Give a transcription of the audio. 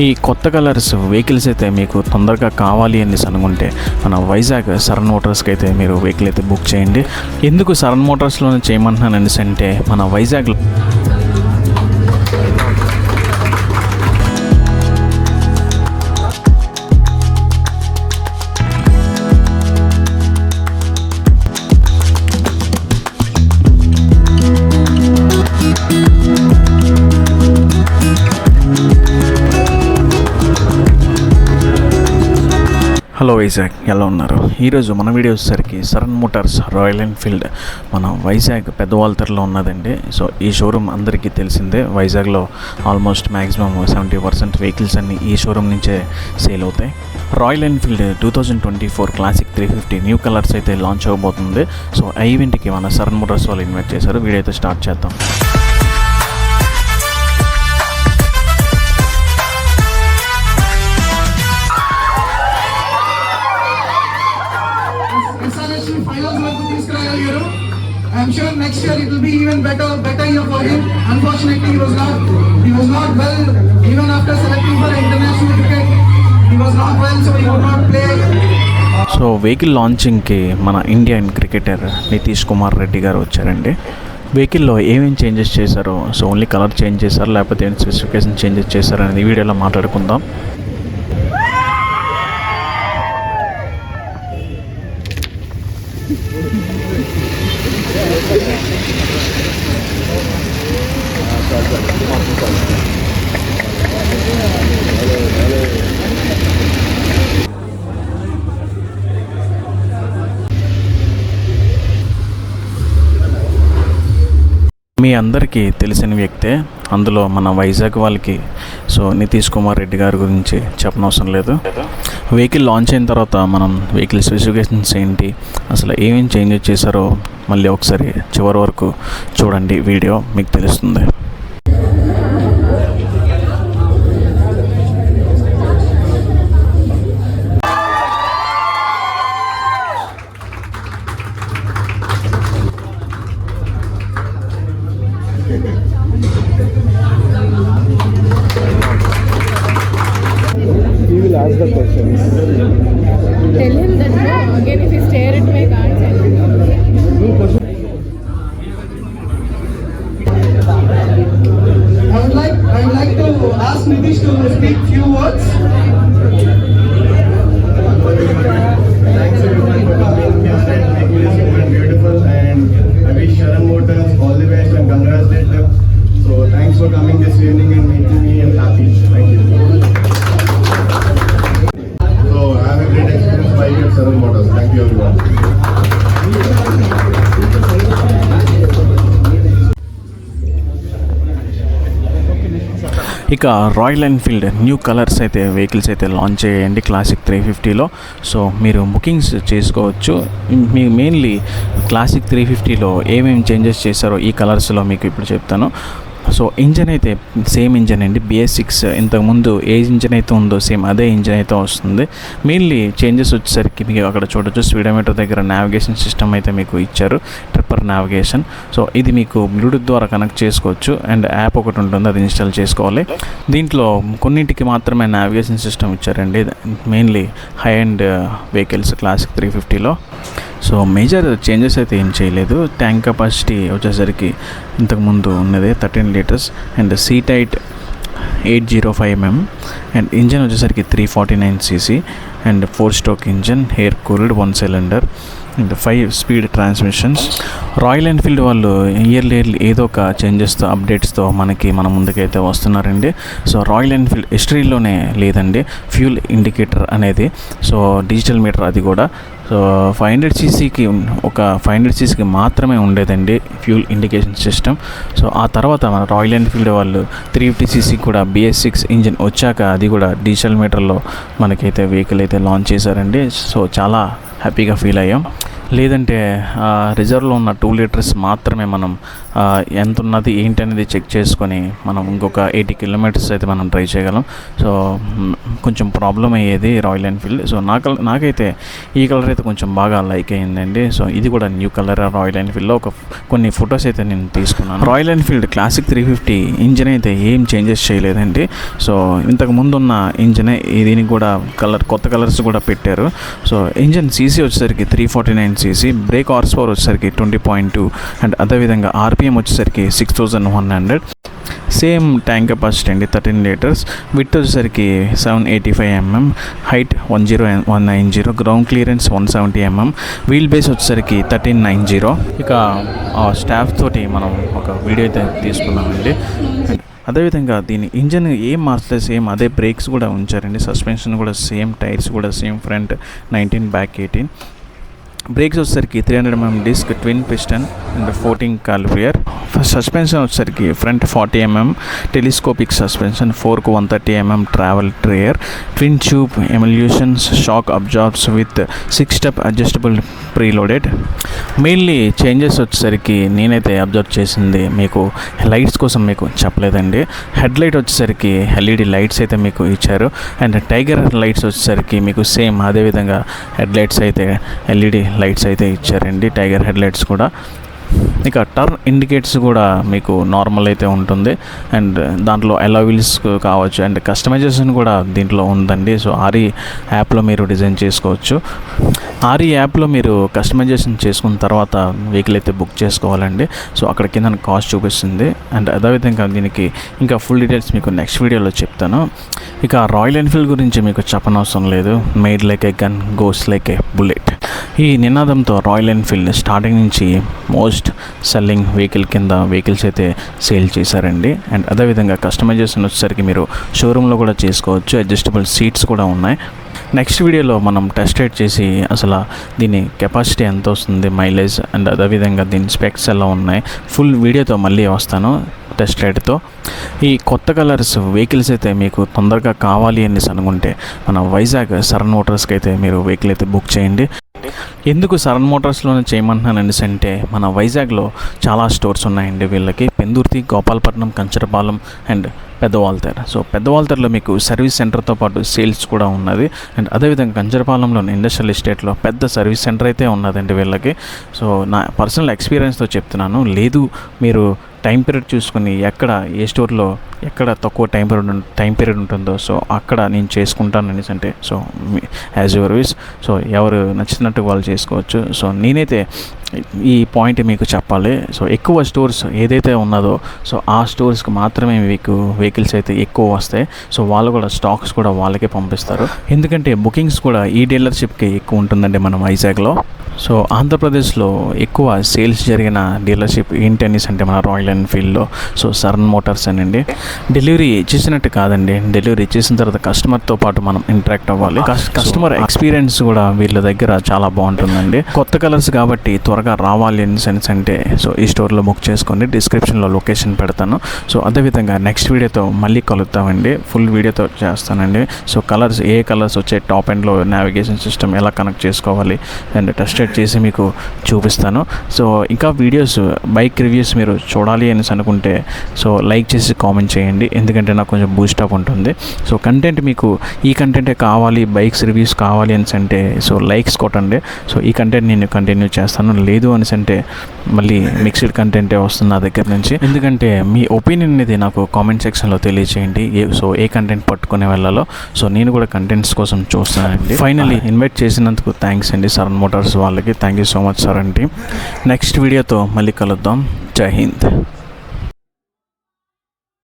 ఈ కొత్త colours vehicles అయితే మీకు తొందరగా కావాలి అనేసి అనుకుంటే మన వైజాగ్ సరన్ మోటార్స్కి అయితే మీరు వెహికల్ అయితే బుక్ చేయండి. ఎందుకు సరన్ మోటార్స్లోనే చేయమంటున్నాను అనేసి అంటే మన వైజాగ్లో వైజాగ్ ఎలా ఉన్నారు? ఈరోజు మన వీడియో వచ్చేసరికి సరన్ మోటార్స్ రాయల్ ఎన్ఫీల్డ్ మన వైజాగ్ పెద్దవాల్తర్లో ఉన్నదండి. సో ఈ షోరూమ్ అందరికీ తెలిసిందే వైజాగ్లో almost maximum seventy percent vehicles అన్నీ ఈ షోరూమ్ నుంచే సేల్ అవుతాయి. Royal Enfield two thousand twenty four classic three fifty new colours అయితే లాంచ్ అవ్వబోతుంది. సో ఆ ఈవెంట్కి మన సరన్ మోటార్స్ వాళ్ళు ఇన్వైట్ చేశారు. వీడియో అయితే స్టార్ట్ చేద్దాం. Unfortunately he was not he was not well even after selecting for international cricket. He was not well so he could not play. So vehicle లాంచింగ్కి మన Indian cricketer Nitish Kumar Reddy గారు వచ్చారండి. వెహికల్లో ఏమేమి changes చేశారో so only colour change చేశారు లేకపోతే ఏం specification changes చేశారు అనేది వీడియోలో మాట్లాడుకుందాం. మీ అందరికీ తెలిసిన వ్యక్తే అందులో మన వైజాగ్ వాళ్ళకి సో నితీష్ కుమార్ రెడ్డి గారి గురించి చెప్పనవసరం లేదు. వెహికల్ లాంచ్ అయిన తర్వాత మనం వెహికల్ స్పెసిఫికేషన్స్ ఏంటి అసలు ఏమేమి చేంజ్ చేశారో మళ్ళీ ఒకసారి చివరి వరకు చూడండి వీడియో మీకు తెలుస్తుంది. Tell him that no, again if he stare at me, I can't say anything. I would like I would like to ask Nitish to speak few words. ఇక రాయల్ ఎన్ఫీల్డ్ న్యూ కలర్స్ అయితే vehicles అయితే launch చేయండి classic three ఫిఫ్టీలో. So మీరు bookings చేసుకోవచ్చు. మీ mainly classic three ఫిఫ్టీలో ఏమేమి చేంజెస్ చేశారో ఈ కలర్స్లో మీకు ఇప్పుడు చెప్తాను. సో ఇంజన్ అయితే సేమ్ ఇంజన్ అండి బిఎస్ సిక్స్ ఇంతకుముందు ఏ ఇంజన్ అయితే ఉందో సేమ్ అదే ఇంజన్ అయితే వస్తుంది. మెయిన్లీ చేంజెస్ వచ్చేసరికి మీకు అక్కడ చూడొచ్చు స్పీడోమీటర్ దగ్గర నావిగేషన్ సిస్టమ్ అయితే మీకు ఇచ్చారు ట్రిప్పర్ నావిగేషన్ సో ఇది మీకు బ్లూటూత్ ద్వారా కనెక్ట్ చేసుకోవచ్చు అండ్ యాప్ ఒకటి ఉంటుంది అది ఇన్స్టాల్ చేసుకోవాలి. దీంట్లో కొన్నింటికి మాత్రమే నావిగేషన్ సిస్టమ్ ఇచ్చారండి mainly high end vehicles classic three ఫిఫ్టీలో సో మేజర్ చేంజెస్ అయితే ఏం చేయలేదు. ట్యాంక్ కెపాసిటీ వచ్చేసరికి ఇంతకుముందు ఉన్నదే thirteen litres and seat height eight zero five mm and engine వచ్చేసరికి three forty nine CC and four stroke engine air cooled one cylinder and five speed transmissions. Royal Enfield వాళ్ళు yearly yearly ఏదో ఒక చేంజెస్తో అప్డేట్స్తో మనకి మన ముందుకైతే వస్తున్నారండి. So royal Enfield హిస్టరీలోనే లేదండి. ఫ్యూల్ ఇండికేటర్ అనేది. సో డిజిటల్ మీటర్ అది కూడా. సో ఫైవ్ హండ్రెడ్ సీసీకి ఒక ఫైవ్ హండ్రెడ్ సీసీకి మాత్రమే ఉండేదండి ఫ్యూల్ ఇండికేషన్ సిస్టమ్ సో ఆ తర్వాత మన రాయల్ ఎన్ఫీల్డ్ వాళ్ళు త్రీ ఫిఫ్టీ సీసీ కూడా బిఎస్ సిక్స్ ఇంజిన్ వచ్చాక అది కూడా డిజిటల్ మీటర్లో మనకైతే వెహికల్ అయితే లాంచ్ చేశారండి. సో చాలా హ్యాపీగా ఫీల్ అయ్యాం. లేదంటే రిజర్వ్లో ఉన్న టూ లీటర్స్ మాత్రమే మనం ఎంత ఉన్నది ఏంటి అనేది చెక్ చేసుకొని మనం ఇంకొక ఎయిటీ కిలోమీటర్స్ అయితే మనం ట్రై చేయగలం. సో కొంచెం ప్రాబ్లం అయ్యేది రాయల్ ఎన్ఫీల్డ్. సో నాకు నాకైతే ఈ కలర్ అయితే కొంచెం బాగా లైక్ అయ్యిందండి. సో ఇది కూడా న్యూ కలర్ రాయల్ ఎన్ఫీల్డ్లో. ఒక కొన్ని ఫొటోస్ అయితే నేను తీసుకున్నాను. Royal Enfield classic three fifty engine అయితే ఏం చేంజెస్ చేయలేదండి. సో ఇంతకు ముందున్న ఇంజినే దీనికి కూడా కలర్ కొత్త కలర్స్ కూడా పెట్టారు. సో ఇంజిన్ సీసీ వచ్చేసరికి three forty nine CC brake horse power వచ్చేసరికి ట్వంటీ పాయింట్ టూ అండ్ అదేవిధంగా ఆర్పిఎం వచ్చేసరికి six thousand one hundred same tank capacity అండి థర్టీన్ లీటర్స్ విత్ వచ్చేసరికి seven eighty five mm height one zero one nine zero ground clearance one seventy mm wheel base వచ్చేసరికి thirteen nine zero ఇక ఆ staff తోటి మనం ఒక video అయితే తీసుకున్నామండి. అదేవిధంగా దీని ఇంజన్ ఏం మార్చలేదు సేమ్ అదే బ్రేక్స్ కూడా ఉంచారండి. సస్పెన్షన్ కూడా సేమ్ టైర్స్ కూడా same front nineteen back eighteen brakes వచ్చేసరికి three hundred mm disc twin piston and fourteen caliper suspension వచ్చేసరికి front forty mm telescopic suspension fork one thirty mm travel ట్రేయర్ twin tube emulsions shock absorbs with six step adjustable preloaded mainly changes వచ్చేసరికి నేనైతే observe చేసింది మీకు lights కోసం మీకు చెప్పలేదండి. Head light వచ్చేసరికి LED lights అయితే మీకు ఇచ్చారు. అండ్ టైగర్ లైట్స్ వచ్చేసరికి మీకు సేమ్ అదేవిధంగా హెడ్ లైట్స్ అయితే ఎల్ఈడి లైట్స్ అయితే ఇచ్చారండి. టైగర్ హెడ్ లైట్స్ కూడా. ఇక టర్న్ ఇండికేట్స్ కూడా మీకు నార్మల్ అయితే ఉంటుంది. అండ్ దాంట్లో అలవిల్స్ కావచ్చు. అండ్ కస్టమైజేషన్ కూడా దీంట్లో ఉందండి. సో ఆరి యాప్లో మీరు డిజైన్ చేసుకోవచ్చు. ఆరి యాప్లో మీరు కస్టమైజేషన్ చేసుకున్న తర్వాత వెహికల్ అయితే బుక్ చేసుకోవాలండి. సో అక్కడ కింద కాస్ట్ చూపిస్తుంది. అండ్ అదేవిధంగా దీనికి ఇంకా ఫుల్ డీటెయిల్స్ మీకు నెక్స్ట్ వీడియోలో చెప్తాను. ఇక రాయల్ ఎన్ఫీల్డ్ గురించి మీకు చెప్పనవసరం లేదు. Made like a gun goes like a bullet ఈ నినాదంతో రాయల్ ఎన్ఫీల్డ్ స్టార్టింగ్ నుంచి మోస్ట్ సెల్లింగ్ వెహికల్ కింద వెహికల్స్ అయితే సేల్ చేశారండి. అండ్ అదేవిధంగా కస్టమైజేషన్ వచ్చేసరికి మీరు షోరూంలో కూడా చేసుకోవచ్చు. అడ్జస్టబుల్ సీట్స్ కూడా ఉన్నాయి. నెక్స్ట్ వీడియోలో మనం టెస్ట్ రైడ్ చేసి అసలు దీని కెపాసిటీ ఎంత వస్తుంది మైలేజ్ అండ్ అదేవిధంగా దీని స్పెక్స్ ఎలా ఉన్నాయి. ఫుల్ వీడియోతో మళ్ళీ వస్తాను. టెస్ట్ రైడ్తో. ఈ కొత్త కలర్స్ వెహికల్స్ అయితే మీకు తొందరగా కావాలి అనేసి అనుకుంటే మన వైజాగ్ సరన్ మోటార్స్కి అయితే మీరు వెహికల్ అయితే బుక్ చేయండి. ఎందుకు సరన్ మోటార్స్లోనే చేయమంటున్నాను అనేసి అంటే మన వైజాగ్లో చాలా స్టోర్స్ ఉన్నాయండి వీళ్ళకి. పెందుర్తి గోపాలపట్నం కంచరపాలెం అండ్ పెద్దవాల్తేర్. సో పెద్దవాల్తేర్లో మీకు సర్వీస్ సెంటర్తో పాటు సేల్స్ కూడా ఉన్నది. అండ్ అదేవిధంగా కంచరపాలెంలోని ఇండస్ట్రియల్ ఎస్టేట్లో పెద్ద సర్వీస్ సెంటర్ అయితే ఉన్నదండి వీళ్ళకి. సో నా పర్సనల్ ఎక్స్పీరియన్స్తో చెప్తున్నాను. లేదు మీరు టైం పీరియడ్ చూసుకుని ఎక్కడ ఏ స్టోర్లో ఎక్కడ తక్కువ టైం పీరియడ్ టైం పీరియడ్ ఉంటుందో సో అక్కడ నేను చేసుకుంటాను అనేసి అంటే so as your wish so ఎవరు నచ్చినట్టు వాళ్ళు చేసుకోవచ్చు. సో నేనైతే ఈ పాయింట్ మీకు చెప్పాలి. సో ఎక్కువ స్టోర్స్ ఏదైతే ఉన్నదో సో ఆ స్టోర్స్కి మాత్రమే మీకు వెహికల్స్ అయితే ఎక్కువ వస్తాయి. సో వాళ్ళు కూడా స్టాక్స్ కూడా వాళ్ళకే పంపిస్తారు. ఎందుకంటే బుకింగ్స్ కూడా ఈ డీలర్షిప్కి ఎక్కువ ఉంటుందండి మన వైజాగ్లో సో ఆంధ్రప్రదేశ్లో ఎక్కువ సేల్స్ జరిగిన డీలర్షిప్ ఏంటి అనేసి అంటే మన రాయల్ ఎన్ఫీల్డ్లో. సో సరన్ మోటార్స్ అనండి. డెలివరీ చేసినట్టు కాదండి. డెలివరీ చేసిన తర్వాత కస్టమర్తో పాటు మనం ఇంటరాక్ట్ అవ్వాలి. కస్- కస్టమర్ ఎక్స్పీరియన్స్ కూడా వీళ్ళ దగ్గర చాలా బాగుంటుందండి. కొత్త కలర్స్ కాబట్టి త్వరగా రావాలి అని సెన్స్ అంటే సో ఈ స్టోర్లో బుక్ చేసుకోండి డిస్క్రిప్షన్లో లొకేషన్ పెడతాను. సో అదేవిధంగా నెక్స్ట్ వీడియోతో మళ్ళీ కలుద్దామండి. ఫుల్ వీడియోతో చేస్తానండి. సో కలర్స్ ఏ కలర్స్ వచ్చే టాప్ ఎండ్లో నావిగేషన్ సిస్టమ్ ఎలా కనెక్ట్ చేసుకోవాలి అండ్ టెస్ట్ రైడ్ చేసి మీకు చూపిస్తాను. సో ఇంకా వీడియోస్ బైక్ రివ్యూస్ మీరు చూడాలి అనేసి అనుకుంటే సో లైక్ చేసి కామెంట్ చేయండి. ఎందుకంటే నాకు కొంచెం బూస్ట్ అప్ ఉంటుంది. సో కంటెంట్ మీకు ఈ కంటెంటే కావాలి బైక్స్ రివ్యూస్ కావాలి అనేసి అంటే సో లైక్స్ కొట్టండి. సో ఈ కంటెంట్ నేను కంటిన్యూ చేస్తాను. లేదు అనేసి అంటే మళ్ళీ మిక్స్డ్ కంటెంటే వస్తుంది నా దగ్గర నుంచి. ఎందుకంటే మీ ఒపీనియన్ అనేది నాకు కామెంట్ సెక్షన్లో తెలియచేయండి. ఏ సో ఏ కంటెంట్ పట్టుకునే వెళ్ళాలో. సో నేను కూడా కంటెంట్స్ కోసం చూస్తానండి ఫైనల్లీ ఇన్వైట్ చేసినందుకు థ్యాంక్స్ అండి. సరన్ మోటార్స్ వాళ్ళకి. Thank you so much sir అండి నెక్స్ట్ వీడియోతో మళ్ళీ కలుద్దాం. జై హింద్